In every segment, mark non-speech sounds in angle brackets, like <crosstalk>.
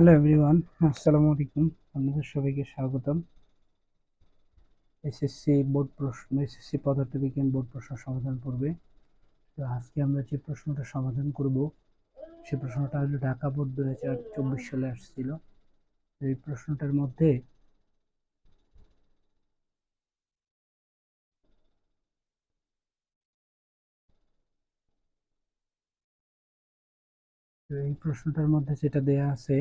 Hello everyone আসসালামু আলাইকুম আপনাদের সবাইকে স্বাগতম। এসএসসি বোর্ড প্রশ্ন এসএসসি পদার্থবিজ্ঞান বোর্ড প্রশ্ন সমাধান করবে তো আজকে আমরা যে প্রশ্নটা সমাধান করব, সে প্রশ্নটা হলো ঢাকা বোর্ড দু হাজার চব্বিশ সালে আসছিল। এই প্রশ্নটার মধ্যে এই প্রশ্নটার মধ্যে যেটা দেয়া আছে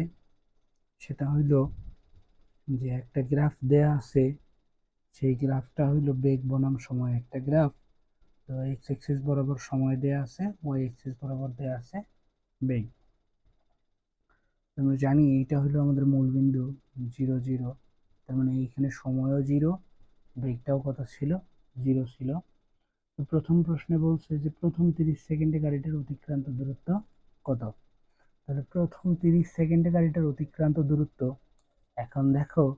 সেটা হইল যে একটা গ্রাফ দেয়া আছে, সেই গ্রাফটা হইল বেগ বনাম সময় একটা গ্রাফ। তো এক্স এক্সিস বরাবর সময় দেয়া আছে ওয়াই এক্সিস বরাবর দেয়া আছে বেগ। আমরা জানি এইটা হলো আমাদের মূলবিন্দু জিরো জিরো, তার মানে এইখানে সময়ও জিরো, বেগটাও কত ছিল? জিরো ছিল। তো প্রথম প্রশ্নে বলছে যে প্রথম তিরিশ সেকেন্ডে গাড়িটার অতিক্রান্ত দূরত্ব কত? তাহলে প্রথম তিরিশ সেকেন্ডে গাড়িটার অতিক্রান্ত দূরত্ব। এখন দেখো,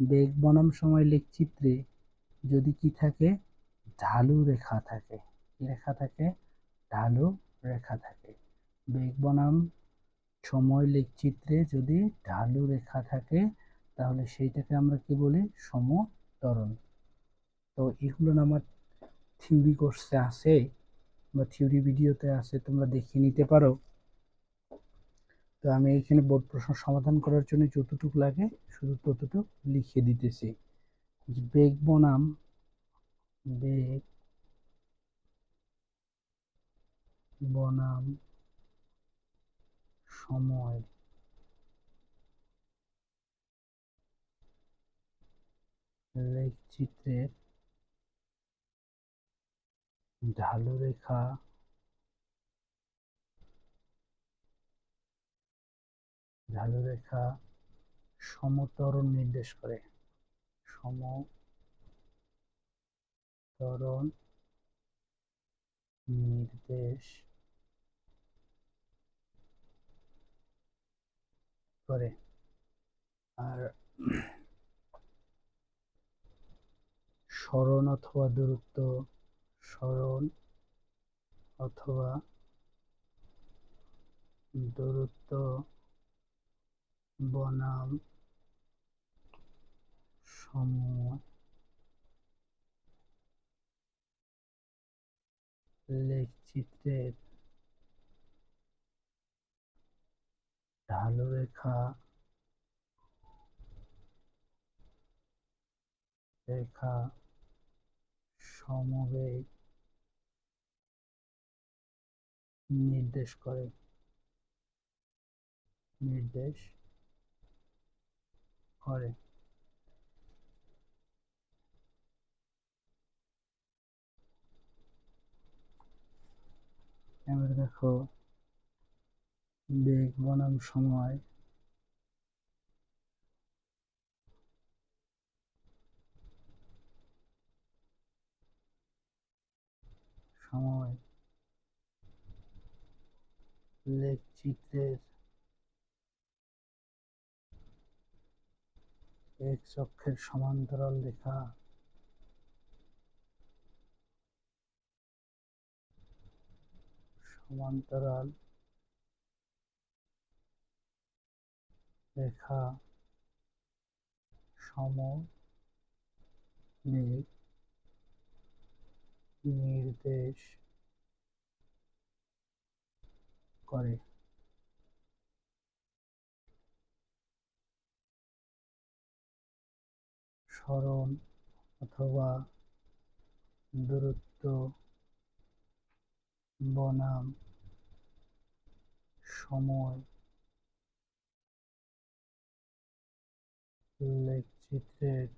বেগ বনাম সময় লেখচিত্রে যদি কি থাকে, ঢালু রেখা থাকে। লেখা থাকে? ঢালু রেখা থাকে। বেগ বনাম সময় লেখচিত্রে যদি ঢালু রেখা থাকে, তাহলে সেইটাকে আমরা কি বলি? সমতরণ। তো এগুলো আমার থিওরি কোর্সে আছে, বা থিওরি ভিডিওতে আছে, তোমরা দেখে নিতে পারো। তো আমি এখানে বোর্ড প্রশ্ন সমাধান করার জন্য যতটুকু লাগে শুধু ততটুকু লিখে দিতেছি। বেগ বনাম বেগ বনাম সময় লেখচিত্রের ঢালু রেখা ঢালু রেখা সমতরণ নির্দেশ করে। সমতরণ নির্দেশ করে। আর স্মরণ অথবা দূরত্ব, স্মরণ অথবা দূরত্ব বনাম। সময় লেখচিত্রের ঢালু রেখা রেখা সমবেগ নির্দেশ করে। নির্দেশ করে। এবার দেখো বেগ বনাম সময়। সময়। লেখচিত্রের এক চক্ষের সমান্তরাল রেখা। সমান্তরাল রেখা সম নির্দেশ করে। স্মরণ অথবা দূরত্ব বনাম সময় লেখচিত্রের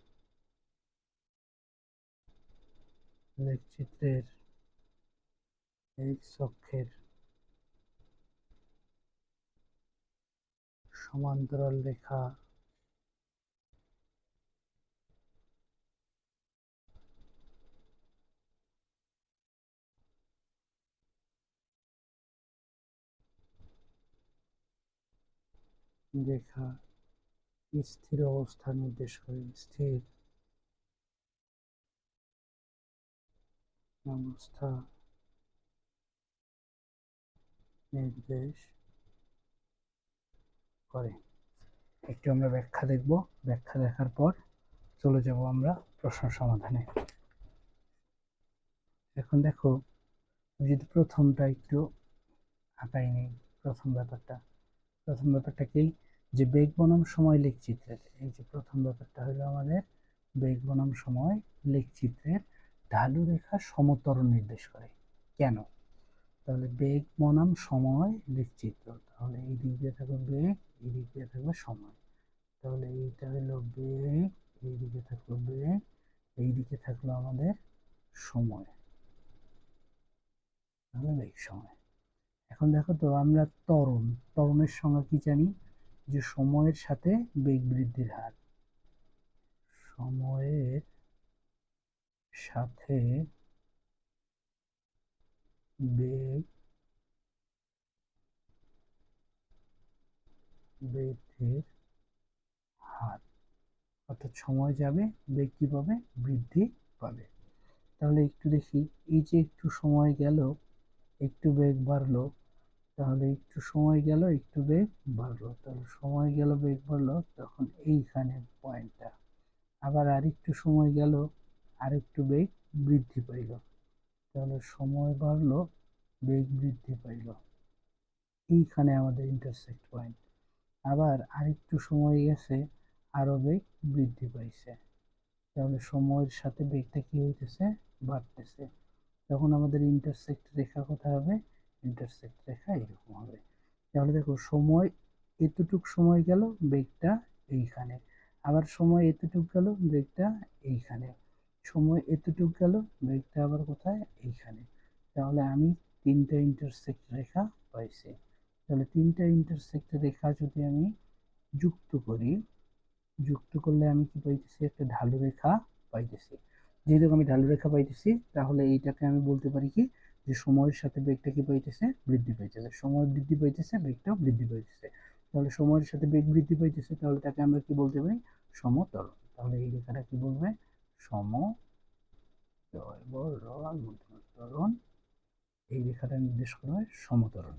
লেখচিত্রের এক্স অক্ষের সমান্তরাল রেখা রেখা স্থির অবস্থা নির্দেশ করে, স্থির অবস্থা নির্দেশ করে। একটু আমরা ব্যাখ্যা দেখব। ব্যাখ্যা দেখার পর চলে যাব আমরা প্রশ্ন সমাধানে। এখন দেখো, যদি প্রথমটা একটু আঁকাই নেই, প্রথম ব্যাপারটা। প্রথম ব্যাপারটা কি? যে বেগ বনাম সময় লেখচিত্রের, এই যে প্রথম ব্যাপারটা হলো আমাদের বেগ বনাম সময় লেখচিত্রের ঢালু রেখা সমতরণ নির্দেশ করে। কেন? তাহলে বেগ বনাম সময় লেখচিত্র, তাহলে এই দিক দিয়ে থাকবে বেগ, এই দিক দিয়ে থাকবে সময়। তাহলে এইটা হলো বেগ, এই দিকে থাকল বেগ, এই দিকে থাকল আমাদের সময়। তাহলে বেগ সময়। এখন দেখো তো, আমরা ত্বরণ, ত্বরণের সংজ্ঞা কি জানি? যে সময়ের সাথে বেগ বৃদ্ধির হার। সময়ের সাথে বেগ বৃদ্ধির হার। অর্থাৎ সময় যাবে, বেগ কী পাবে? বৃদ্ধি পাবে। তাহলে একটু দেখি, এই যে একটু সময় গেল, একটু বেগ বাড়লো তাহলে একটু সময় গেল, একটু বেগ বাড়লো। তাহলে সময় গেল, বেগ বাড়লো, তখন এইখানে পয়েন্টটা আবার আরেকটু সময় গেল, আরেকটু বেগ বৃদ্ধি পাইল। তাহলে সময় বাড়লো, বেগ বৃদ্ধি পাইল। এইখানে আমাদের ইন্টারসেক্ট পয়েন্ট আবার আরেকটু সময় গেছে আরও বেগ বৃদ্ধি পাইছে। তাহলে সময়ের সাথে বেগটা কী হইতেছে? বাড়তেছে। তখন আমাদের ইন্টারসেক্ট রেখা কোথায় হবে? ইন্টারসেক্ট রেখা এরকম হবে। তাহলে দেখো, সময় এতটুক সময় গেল বেগটা এইখানে। আবার সময় এতটুক গেল বেগটা এইখানে। সময় এতটুক গেল বেগটা আবার কোথায়? এইখানে। তাহলে আমি তিনটা ইন্টারসেক্ট রেখা পাইছি। তাহলে তিনটা ইন্টারসেক্ট রেখা যদি আমি যুক্ত করি, যুক্ত করলে আমি কি পাইতেছি? একটা ঢালু রেখা পাইতেছি। যেহেতু আমি ঢালু রেখা পাইতেছি, তাহলে এইটাকে আমি বলতে পারি কি? যে সময়ের সাথে বেগটা কি পাইতেছে? বৃদ্ধি পাইতেছে। সময় বৃদ্ধি পাইতেছে বেগটাও বৃদ্ধি পাইতেছে। তাহলে সময়ের সাথে বেগ বৃদ্ধি পাইতেছে, তাহলে তাকে আমরা কি বলতে পারি? সমতরণ তাহলে এই রেখাটা কি বলবে? সম ত্বরণ এই রেখাটা নির্দেশ করা হয় সমতরণ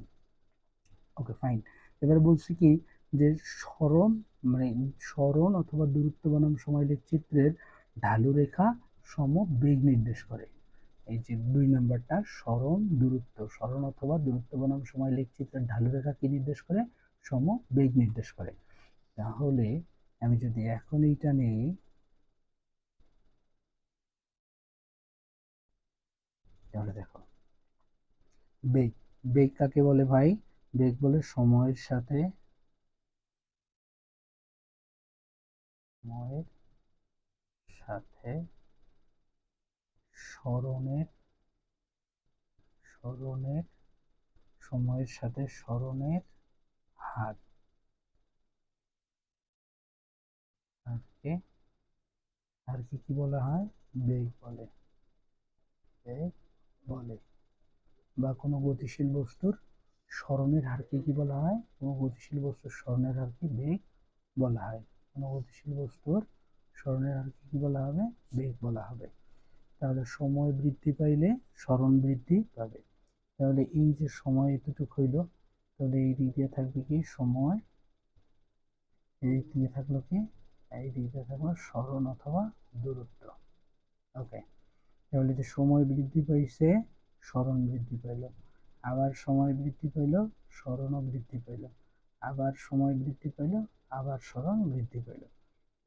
ওকে ফাইন এবারে বলছি কি যে স্মরণ মানে স্মরণ অথবা দূরত্ব বনাম সময় চিত্রের ঢালু রেখা সম বেগ নির্দেশ করে। এই যে দুই নাম্বারটা, স্মরণ, দূরত্ব। স্মরণ অথবা দূরত্ব বনাম সময় চিত্রের ঢালু রেখা কি নির্দেশ করে, সম বেগ নির্দেশ করে। তাহলে আমি যদি এখন এইটা নেই, তাহলে দেখো। বেগ বেগ কাকে বলে ভাই? বেগ বলে সময়ের সাথে সময়ের সাথে স্মরণের স্মরণের সময়ের সাথে স্মরণের হার হারকে হারকে কি বলা হয়? বেগ বলে। বেগ বলে। বা কোনো গতিশীল বস্তুর স্মরণের হারকে কি বলা হয়? কোনো গতিশীল বস্তুর স্মরণের হারকে বেগ বলা হয়। কোনো গতিশীল বস্তুর স্মরণের হারকে কি বলা হবে? বেগ বলা হবে। তাহলে সময় বৃদ্ধি পাইলে স্মরণ বৃদ্ধি পাবে। তাহলে এই যে সময় এতটুকু হইল, তাহলে এই দিক থাকবে কি? সময়। এই দিক থাকল কি? এই দিক থাকল স্মরণ অথবা দূরত্ব। ওকে। তাহলে যে সময় বৃদ্ধি পাইছে, স্মরণ বৃদ্ধি পাইল। আবার সময় বৃদ্ধি পাইল, স্মরণও বৃদ্ধি পাইল। আবার সময় বৃদ্ধি পাইল, আবার স্মরণ বৃদ্ধি পাইল।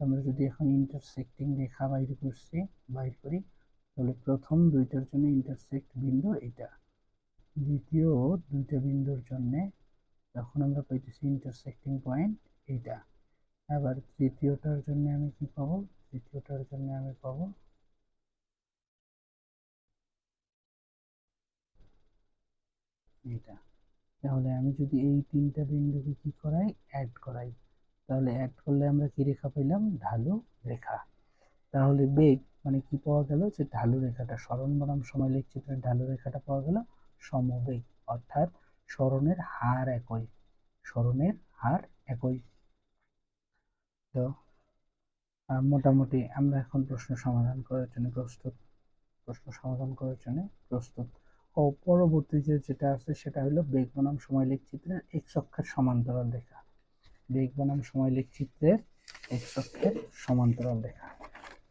আমরা যদি এখন ইন্টারসেক্টিং রেখা বাইর করছি, বাইর করি তাহলে প্রথম দুইটার জন্য ইন্টারসেক্ট বিন্দু এটা। দ্বিতীয় দুইটা বিন্দুর জন্যে তখন আমরা পাইতেছি ইন্টারসেক্টিং পয়েন্ট এইটা আবার তৃতীয়টার জন্য আমি কি পাবো? তৃতীয়টার জন্য আমি পাবো এটা। তাহলে আমি যদি এই তিনটা বিন্দুকে কি করাই? অ্যাড করাই। তাহলে অ্যাড করলে আমরা কি রেখা পেলাম ঢালু রেখা। তাহলে বেগ মানে কি পাওয়া গেল? যে ঢালু রেখাটা, স্মরণ বনাম সময় চিত্রের ঢালু রেখাটা পাওয়া গেল সমবেগ, অর্থাৎ স্মরণের হার একই, স্মরণের হার একই। তো মোটামুটি আমরা এখন প্রশ্ন সমাধান করার জন্য প্রস্তুত, প্রশ্ন সমাধান করার জন্য প্রস্তুত। ও, পরবর্তী যে যেটা আছে সেটা হলো বেগ বনাম সময় চিত্রের এক অক্ষের সমান্তরাল রেখা। বেগ বনাম সময় লেখচিত্রের এক অক্ষের সমান্তরাল রেখা।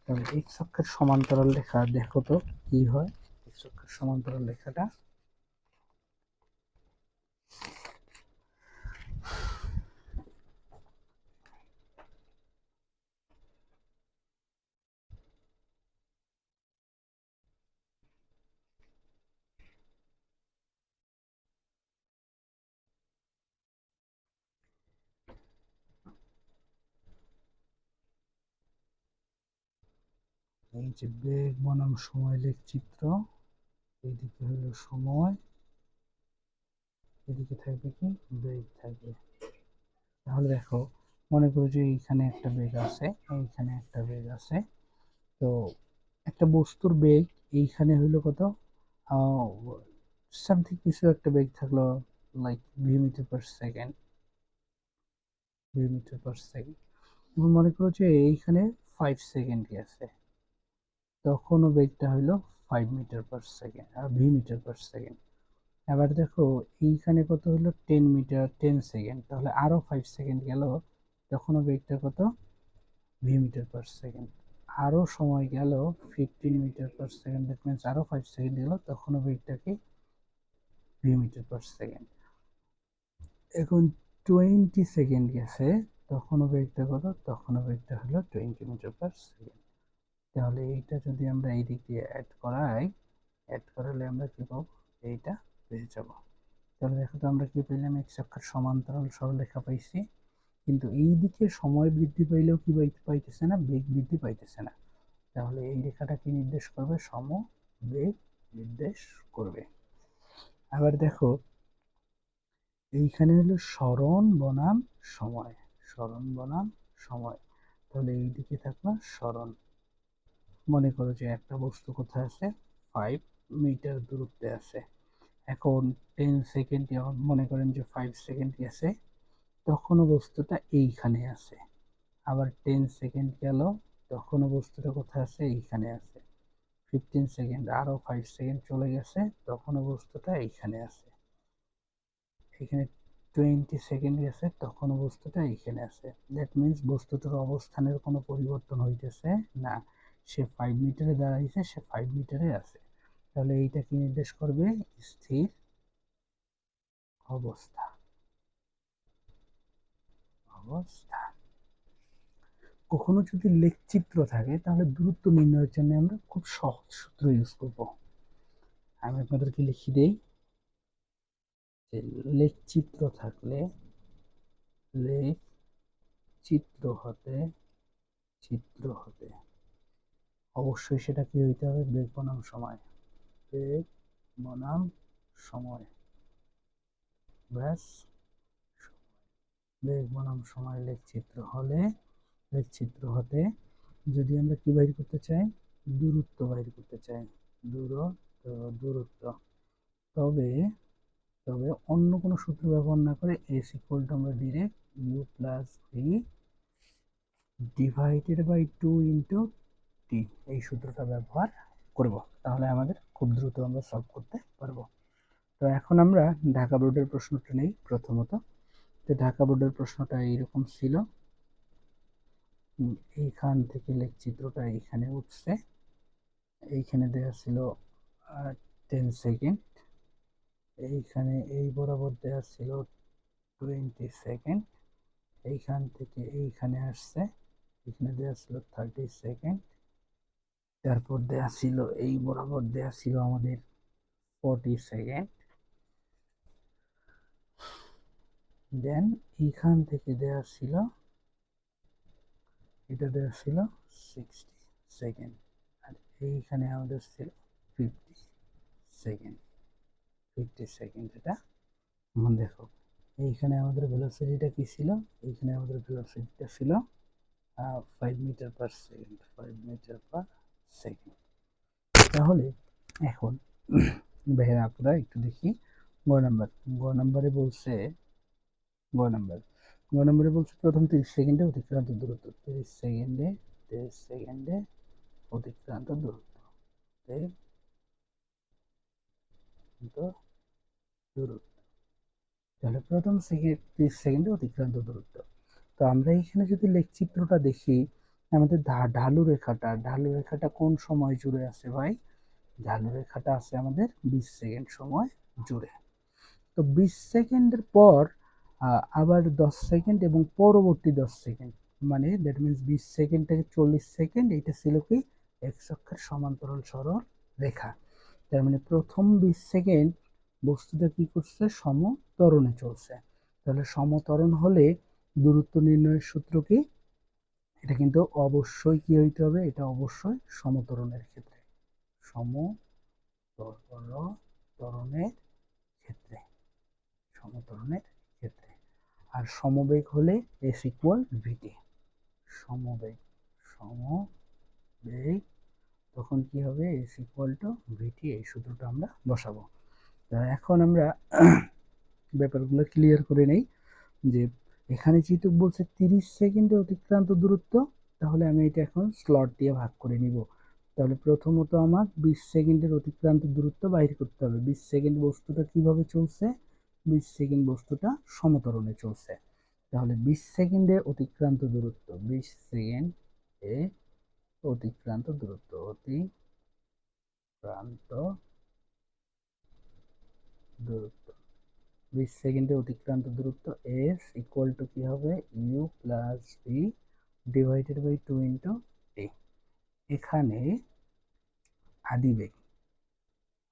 তাহলে এক্স অক্ষের সমান্তরাল রেখা দেখো তো কি হয়? এক্স অক্ষের সমান্তরাল রেখাটা এই যে বেগ বনাম সময় লেখ চিত্র, এইদিকে হলো সময়, এদিকে থাকবে কি? বেগ থাকবে। তাহলে দেখো, মনে করো যে এইখানে একটা বেগ আছে, এইখানে একটা বেগ আছে। তো একটা বস্তুর বেগ এইখানে হইল কত? সামথিং কিছু একটা বেগ থাকল like V metre per second V metre per second মনে করো যে এইখানে ফাইভ সেকেন্ড গেছে। তখনও বেগটা হইল ফাইভ মিটার পার সেকেন্ড আর ভি মিটার পার সেকেন্ড এবার দেখো, এইখানে কত হলো টেন মিটার টেন সেকেন্ড তাহলে আরও ফাইভ সেকেন্ড গেল, তখনও বেগটা কত? ভি মিটার পার সেকেন্ড আরও সময় গেল fifteen metre per second that means আরও ফাইভ সেকেন্ড গেল, তখনও বেগটা কি ভি মিটার পার সেকেন্ড এখন টোয়েন্টি সেকেন্ড গেছে, তখনও বেগটা কত? তখনও বেগটা হলো টোয়েন্টি মিটার পার সেকেন্ড তাহলে এইটা যদি আমরা এই দিক দিয়ে অ্যাড করাই অ্যাড করালে আমরা কী পাবো? এইটা পেয়ে যাব। তাহলে দেখো তো আমরা কি পেলাম? এক্স অক্ষের সমান্তরাল সরলরেখা পাইছি। কিন্তু এই দিকে সময় বৃদ্ধি পাইলেও কি পাইতেছে না? বেগ বৃদ্ধি পাইতেছে না। তাহলে এই রেখাটা কি নির্দেশ করবে? সম বেগ নির্দেশ করবে। আবার দেখো, এইখানে হলো স্মরণ বনাম সময়। স্মরণ বনাম সময়। তাহলে এই দিকে থাকল স্মরণ। মনে করো যে একটা বস্তু কোথায় আছে? ফাইভ মিটার দূরত্বে আছে। এখন টেন সেকেন্ড যখন মনে করেন যে ফাইভ সেকেন্ড গেছে, তখনও বস্তুটা এইখানে আছে। আবার টেন সেকেন্ড গেল, তখনও বস্তুটা কোথায় আছে? এইখানে আছে। ফিফটিন সেকেন্ড আরও ফাইভ সেকেন্ড চলে গেছে, তখনও বস্তুটা এইখানে আছে। এখানে টোয়েন্টি সেকেন্ড গেছে, তখনও বস্তুটা এইখানে আছে। দ্যাট মিনস বস্তুটার অবস্থানের কোনো পরিবর্তন হইতেছে না। সে ফাইভ মিটারে দাঁড়াইছে, সে ফাইভ মিটারে আছে। তাহলে এইটা কি নির্দেশ করবে? স্থির অবস্থা। অবস্থা। কখনো যদি লেখচিত্র থাকে, তাহলে দূরত্ব নির্ণয়ের জন্য আমরা খুব সহজ সূত্র ইউজ করব। আমি আপনাদেরকে লিখে দেই। যে লেখচিত্র থাকলে লেখ চিত্র হতে চিত্র হতে। অবশ্যই সেটা কি হইতে হবে বেগ বনাম সময়। বেগ বনাম সময়। ব্যাস বেগ বনাম সময় লেখচিত্র হলে, লেখচিত্র হতে যদি আমরা কি বাইর করতে চাই? দূরত্ব বাইর করতে চাই। দূরত্ব দূরত্ব। তবে তবে অন্য কোনো সূত্র ব্যবহার না করে এস ইকুয়াল আমরা direct U plus V divided by two into T এই সূত্রটা ব্যবহার করব। তাহলে আমাদের খুব দ্রুত আমরা সলভ করতে পারব। তো এখন আমরা ঢাকা বোর্ডের প্রশ্নটা নেই প্রথমত। তো ঢাকা বোর্ডের প্রশ্নটা এইরকম ছিল। এইখান থেকে লেখচিত্রটা এইখানে উঠছে। এইখানে দেওয়া ছিল টেন সেকেন্ড এইখানে এই বরাবর দেওয়া ছিল টোয়েন্টি সেকেন্ড এইখান থেকে এইখানে আসছে। এখানে দেওয়া ছিল থার্টি সেকেন্ড তারপর দেয়া ছিল, এই বরাবর দেয়া ছিল আমাদের ফর্টি সেকেন্ড দেন এইখান থেকে দেয়া ছিল, এটা দেওয়া ছিল সিক্সটি সেকেন্ড আর এইখানে আমাদের ছিল ফিফটি সেকেন্ড ফিফটি সেকেন্ড এটা দেখো। এইখানে আমাদের ভেলোসিটিটা কী ছিল? এইখানে আমাদের ভেলোসিটিটা ছিল five metre per second five metre per second তাহলে এখন ভাইয়া আপনারা একটু দেখি গ নাম্বার। গ নাম্বারে বলছে গ নাম্বার। গ নাম্বারে বলছে প্রথম তিরিশ সেকেন্ডে অতিক্রান্ত দূরত্ব। তিরিশ সেকেন্ডে তিরিশ সেকেন্ডে অতিক্রান্ত দূরত্ব। দূরত্ব। তাহলে প্রথম সেকেন্ড তিরিশ সেকেন্ডে অতিক্রান্ত দূরত্ব। তো আমরা এখানে যদি লেখচিত্রটা দেখি আমাদের ঢালু রেখাটা ঢালু রেখাটা কোন সময় জুড়ে আছে ভাই? ঢালু রেখাটা আছে আমাদের বিশ সেকেন্ড সময় জুড়ে। তো বিশ সেকেন্ডের পর আবার দশ সেকেন্ড এবং পরবর্তী দশ সেকেন্ড মানে দ্যাট মিনস বিশ সেকেন্ড থেকে চল্লিশ সেকেন্ড এটা ছিল কি? এক্স অক্ষের সমান্তরাল সরল রেখা। তার মানে প্রথম বিশ সেকেন্ড বস্তুটা কি করছে? সমতরণে চলছে। তাহলে সমতরণ হলে দূরত্ব নির্ণয়ের সূত্র কি? এটা কিন্তু অবশ্যই কি হইতে হবে? এটা অবশ্যই সমতরণের ক্ষেত্রে। সমতরণের ক্ষেত্রে। সমতরণের ক্ষেত্রে। আর সমবেগ হলে এস ইকুয়াল ভিটি সমবেগ সমবেগ। তখন কি হবে? এস ইকুয়াল টু ভিটি এই সূত্রটা আমরা বসাবো। এখন আমরা <clears throat> ব্যাপারগুলো ক্লিয়ার করে নেই যে এখানে যেহেতু বলছে তিরিশ সেকেন্ডে অতিক্রান্ত দূরত্ব, তাহলে আমি এটা এখন স্লট দিয়ে ভাগ করে নিব। তাহলে প্রথমত আমার বিশ সেকেন্ডের অতিক্রান্ত দূরত্ব বাইর করতে হবে। বিশ সেকেন্ড বস্তুটা কীভাবে চলছে? বিশ সেকেন্ড বস্তুটা সমতরণে চলছে। তাহলে বিশ সেকেন্ডে অতিক্রান্ত দূরত্ব, বিশ সেকেন্ড এ অতিক্রান্ত দূরত্ব অতিক্রান্ত দূরত্ব। বিশ সেকেন্ডে অতিক্রান্ত দূরত্ব এস ইকুয়াল টু কি হবে? U plus V divided by two into A এখানে আদি বেগ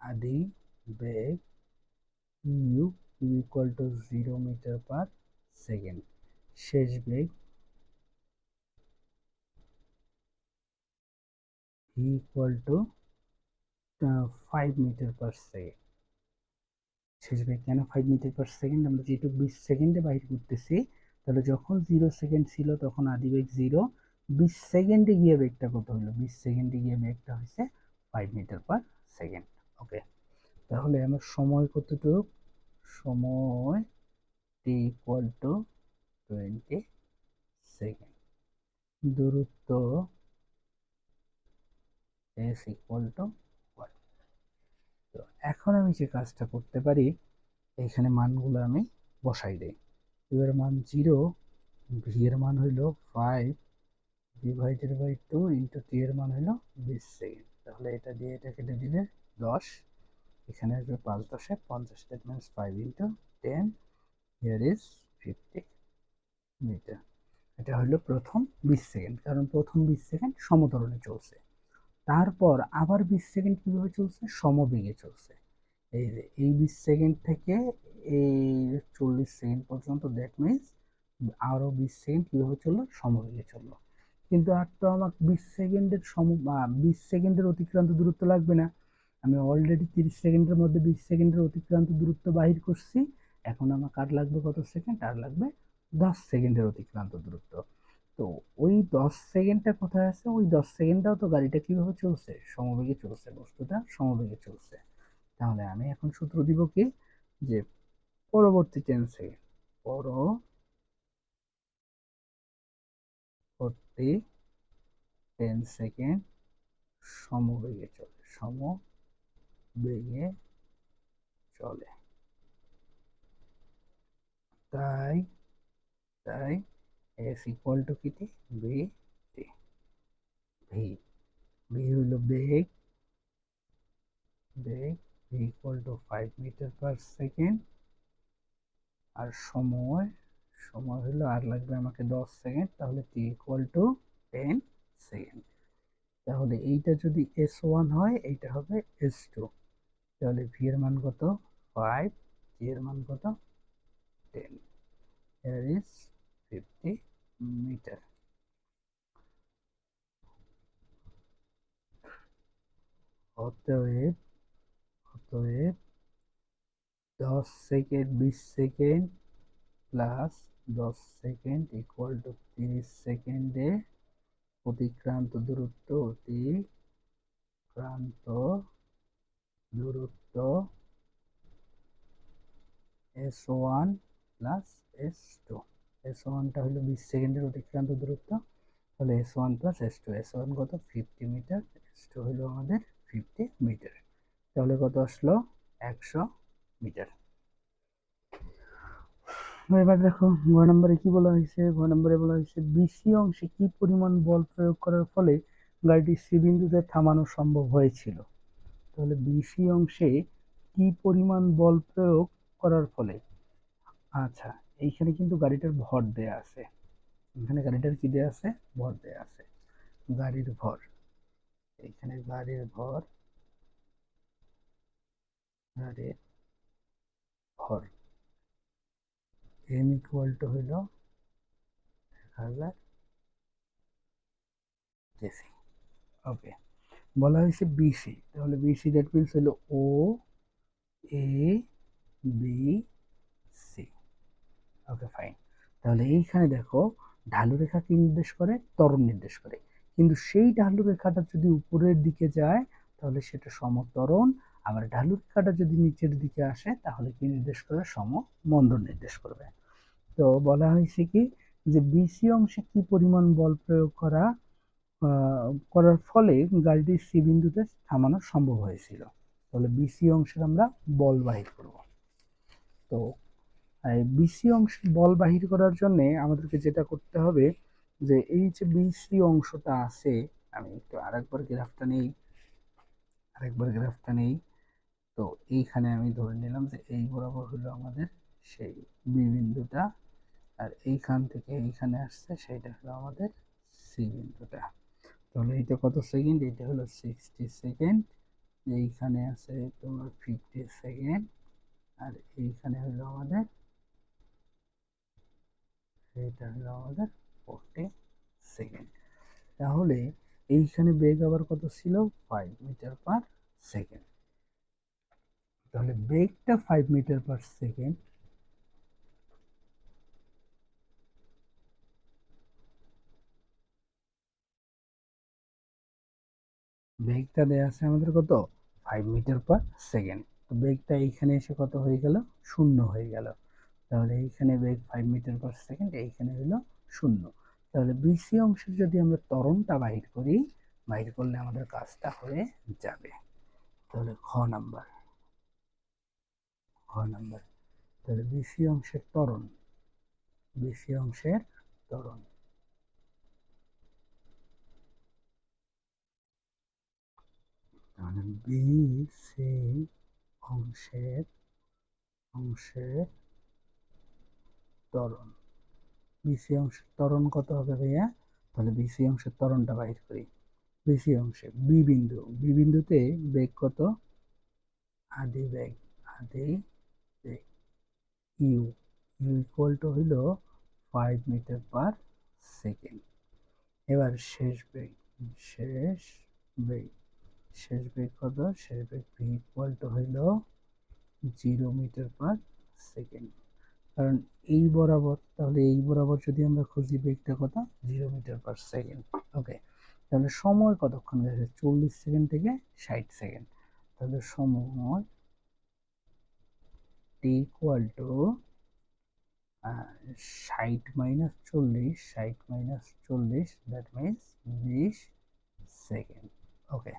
আদি বেগ U equal to zero metre per second শেষ বেগ equal to five metre per second বেগ কেন ফাইভ মিটার পার সেকেন্ড আমরা যেহেতু বিশ সেকেন্ডে বাইর করতেছি, তাহলে যখন জিরো সেকেন্ড ছিল, তখন আদি বেগ জিরো বিশ সেকেন্ডে গিয়ে বেগটা কত হলো? বিশ সেকেন্ডে গিয়ে বেগটা হয়েছে five metre per second okay তাহলে আমার সময় কতটুক? সময় T equal to twenty second দূরত্ব এস ইকুয়াল টু তো এখন আমি যে কাজটা করতে পারি, এখানে মানগুলো আমি বসাই দেই। এবার মান জিরো ভি এর মান হইল five divided by two into T এর মান হইল বিশ সেকেন্ড তাহলে এটা দিয়ে এটা কেটে দিলে দশ, এখানে আসবে পাঁচ দশে পঞ্চাশ that five into ten here is fifty metre এটা হলো প্রথম বিশ সেকেন্ড, কারণ প্রথম বিশ সেকেন্ড সমতরণে চলছে। তারপর আবার বিশ সেকেন্ড কীভাবে চলছে? সমবেগে চলছে। এই যে, এই বিশ সেকেন্ড থেকে এই চল্লিশ সেকেন্ড পর্যন্ত দ্যাট মিনস আরও বিশ সেকেন্ড কীভাবে চলল? সমবেগে চলল। কিন্তু আর তো আমার বিশ সেকেন্ডের সম বিশ সেকেন্ডের অতিক্রান্ত দূরত্ব লাগবে না। আমি অলরেডি তিরিশ সেকেন্ডের মধ্যে বিশ সেকেন্ডের অতিক্রান্ত দূরত্ব বাহির করছি। এখন আমার কার লাগবে কত সেকেন্ড? আর লাগবে দশ সেকেন্ডের অতিক্রান্ত দূরত্ব। তো ওই দশ সেকেন্ডটা কোথায় আছে? ওই দশ সেকেন্ডটাও তো গাড়িটা কীভাবে চলছে? সমবেগে চলছে বস্তুটা, সমবেগে চলছে। তাহলে আমি এখন সূত্র দিব কি? যে পরবর্তী টেন সেকেন্ড পরবর্তী টেন সেকেন্ড সমবেগে চলে সমবেগে চলে। তাই তাই এস ইকুয়াল টু কিটি বি ভি ভি হইল বেগ। বেগ V equal to five metre per second. আর সময় সময় হলো আর লাগবে আমাকে দশ সেকেন্ড, তাহলে T equal to ten second. তাহলে এইটা যদি এস ওয়ান হয়, এইটা হবে এস টু। তাহলে ভি এর মান কত? ফাইভ জি এর মান কত? টেন। Here is 50 meter. অতএব অতএব দশ সেকেন্ড বিশ সেকেন্ড প্লাস দশ সেকেন্ড ইকুয়াল টু তিরিশ সেকেন্ডে অতিক্রান্ত দূরত্ব অতিক্রান্ত দূরত্ব S one plus S two S ওয়ানটা হলো বিশ সেকেন্ডের অতিক্রান্ত দূরত্ব, তাহলে S one plus S two S one কত? ফিফটি মিটার এস টু হলো আমাদের ফিফটি মিটার তাহলে কত আসলো? একশো মিটার এবার দেখো গ নম্বরে কি বলা হয়েছে? গ নম্বরে বলা হয়েছে বিসি অংশে কি পরিমাণ বল প্রয়োগ করার ফলে গাড়িটি সি বিন্দুতে থামানো সম্ভব হয়েছিল? তাহলে বিসি অংশে কি পরিমাণ বল প্রয়োগ করার ফলে? আচ্ছা এইখানে কিন্তু গাড়িটার ভর দেয়া আছে। এখানে গাড়িটার কি দেয়া আছে? ভর দেয়া আছে। গাড়ির ভর। এইখানে গাড়ির ভর। গাড়ির ভর। এম ইকুয়াল টু হইল এক হাজার কেসি ওকে বলা হয়েছে বিসি তাহলে বিসি দ্যাট মিনস হলো ও এ বি ওকে ফাইন তাহলে এইখানে দেখো, ঢালু রেখা কি নির্দেশ করে? ত্বরণ নির্দেশ করে। কিন্তু সেই ঢালু রেখাটা যদি উপরের দিকে যায়, তাহলে সেটা সমতরণ আবার ঢালু রেখাটা যদি নিচের দিকে আসে, তাহলে কি নির্দেশ করে? সম মন্দন নির্দেশ করবে। তো বলা হয়েছে কি যে বিসি অংশে কি পরিমাণ বল প্রয়োগ করা করার ফলে গাড়িটি সি বিন্দুতে থামানো সম্ভব হয়েছিল। তাহলে বিসি অংশের আমরা বল বাহির করব। তো বিসি অংশ বল বাহির করার জন্য আমাদেরকে যেটা করতে হবে যে এই যে বিসি অংশটা আছে, আমি একটু আরেকবার গ্রাফটা নেই, আরেকবার গ্রাফটা নেই, তো এইখানে আমি ধরে নিলাম যে এই বরাবর হলো আমাদের সেই বি বিন্দুটা, আর এইখান থেকে এইখানে আসছে সেইটা হলো আমাদের সি বিন্দুটা। তাহলে এইটা কত সেকেন্ড? এটা হলো সিক্সটি সেকেন্ড, এইখানে আছে তোমার ফিফটি সেকেন্ড, আর এইখানে হলো আমাদের এটা হলো আমাদের ফোরটি সেকেন্ড তাহলে এইখানে বেগ আবার কত ছিল? ফাইভ মিটার পার সেকেন্ড তাহলে বেগটা ফাইভ মিটার পার সেকেন্ড বেগটা দেওয়া আছে আমাদের কত? ফাইভ মিটার পার সেকেন্ড তো বেগটা এইখানে এসে কত হয়ে গেল? শূন্য হয়ে গেল। তাহলে এইখানে বেগ ফাইভ মিটার পার সেকেন্ড এইখানে হলো শূন্য। তাহলে বিসি অংশের যদি আমরা তরণটা বাহির করি, বাহির করলে আমাদের কাজটা হয়ে যাবে। তাহলে খ নাম্বার। খ নাম্বার। তাহলে বিসি অংশের ত্বরণ। বিসি অংশের ত্বরণ। তাহলে বি সি অংশের অংশের ত্বরণ। বিসি অংশের ত্বরণ কত হবে ভাইয়া? তাহলে বিসি অংশের ত্বরণটা বাইর করি। বিসি অংশে বি বিন্দু। বি বিন্দুতে বেগ কত? আদি বেগ আদি বেগ। ইউ ইউ ইকুয়াল টু হইল ফাইভ মিটার পার সেকেন্ড এবার শেষ বেগ শেষ বেগ। শেষ বেগ কত? শেষ বেগ ভি ইকুয়াল টু হইল জিরো মিটার পার সেকেন্ড কারণ এই বরাবর, তাহলে এই বরাবর যদি আমরা খুঁজি বেগটা কত? Zero metre per second. Okay তাহলে সময় কতক্ষণ গেছে? চল্লিশ সেকেন্ড থেকে ষাট সেকেন্ড। তাহলে সময় টি ইকুয়াল টু ষাট মাইনাস চল্লিশ, ষাট মাইনাস চল্লিশ দ্যাট মিনস বিশ সেকেন্ড। ওকে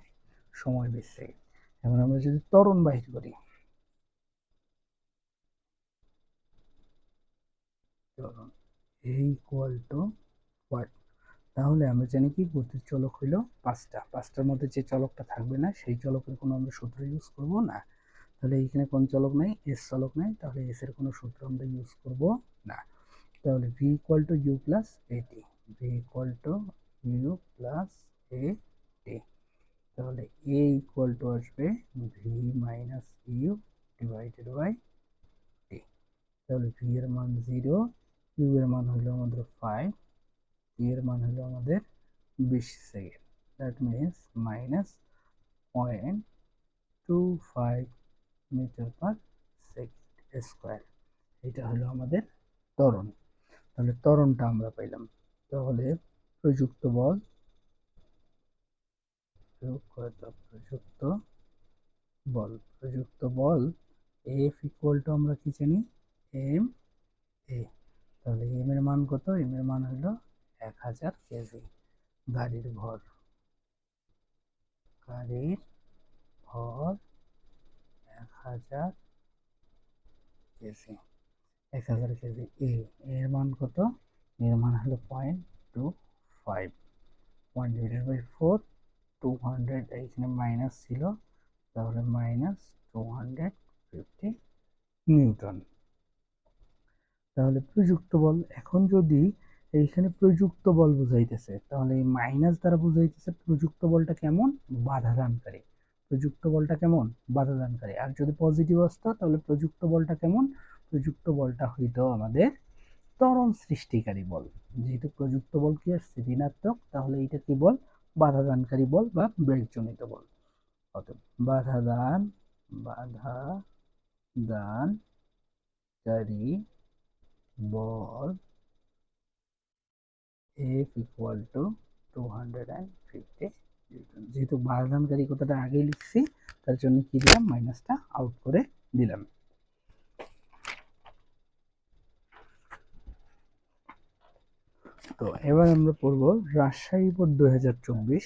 সময় বিশ সেকেন্ড। এখন আমরা যদি ত্বরণ বাহির করি ত্বরণ এ ইকুয়াল টু হোয়াট তাহলে আমরা জানি কি? গতির চলক হইল পাঁচটা। পাঁচটার মধ্যে যে চলকটা থাকবে না, সেই চলকের কোনো আমরা সূত্র ইউজ করব না। তাহলে এইখানে কোন চলক নাই? এস চলক নাই। তাহলে এস এর কোনো সূত্র আমরা ইউজ করব না। তাহলে V equal to U plus A T V equal to U plus A T তাহলে এ ইকুয়াল টু আসবে V minus U divided by T তাহলে ভি এর মান জিরো ইউ এর মান হলো আমাদের ফাইভ টি এর মান হলো আমাদের বিশ second that means minus point two five metre per second square এটা হলো আমাদের ত্বরণ। তাহলে ত্বরণটা আমরা পাইলাম। তাহলে প্রযুক্ত বল প্রযুক্ত বল। প্রযুক্ত বল এফ ইকুয়াল টু আমরা কি জানি? এম এ তাহলে এম এর মান কত? এম এর মান হলো এক হাজার কেজি। গাড়ির ভর। গাড়ির ভর এক হাজার কেজি। এক হাজার কেজি এ এর মান কত? এর মান হলো point two five one divided by four two hundred এইখানে মাইনাস ছিল। তাহলে minus two hundred fifty newton তাহলে প্রযুক্ত বল, এখন যদি এইখানে প্রযুক্ত বল বুঝাইতেছে, তাহলে এই মাইনাস দ্বারা বুঝাইতেছে প্রযুক্ত বলটা কেমন? বাধা দানকারী। প্রযুক্ত বলটা কেমন? বাধা দানকারী। আর যদি পজিটিভ আসতো তাহলে প্রযুক্ত বলটা কেমন? প্রযুক্ত বলটা হইতো আমাদের ত্বরণ সৃষ্টিকারী বল। যেহেতু প্রযুক্ত বল কি আসছে ঋণাত্মক, তাহলে এটা কি বল? বাধা দানকারী বল বা ব্রেকজনিত বল। অতএব বাধা দান, বাধা দানকারী two hundred and fifty newton যেহেতু বাধাদানকারী কথাটা আগেই লিখছি, তার জন্য কি দিলাম? মাইনাসটা আউট করে দিলাম। তো এবার আমরা পড়ব রাজশাহী বোর্ড দুই হাজার চব্বিশ।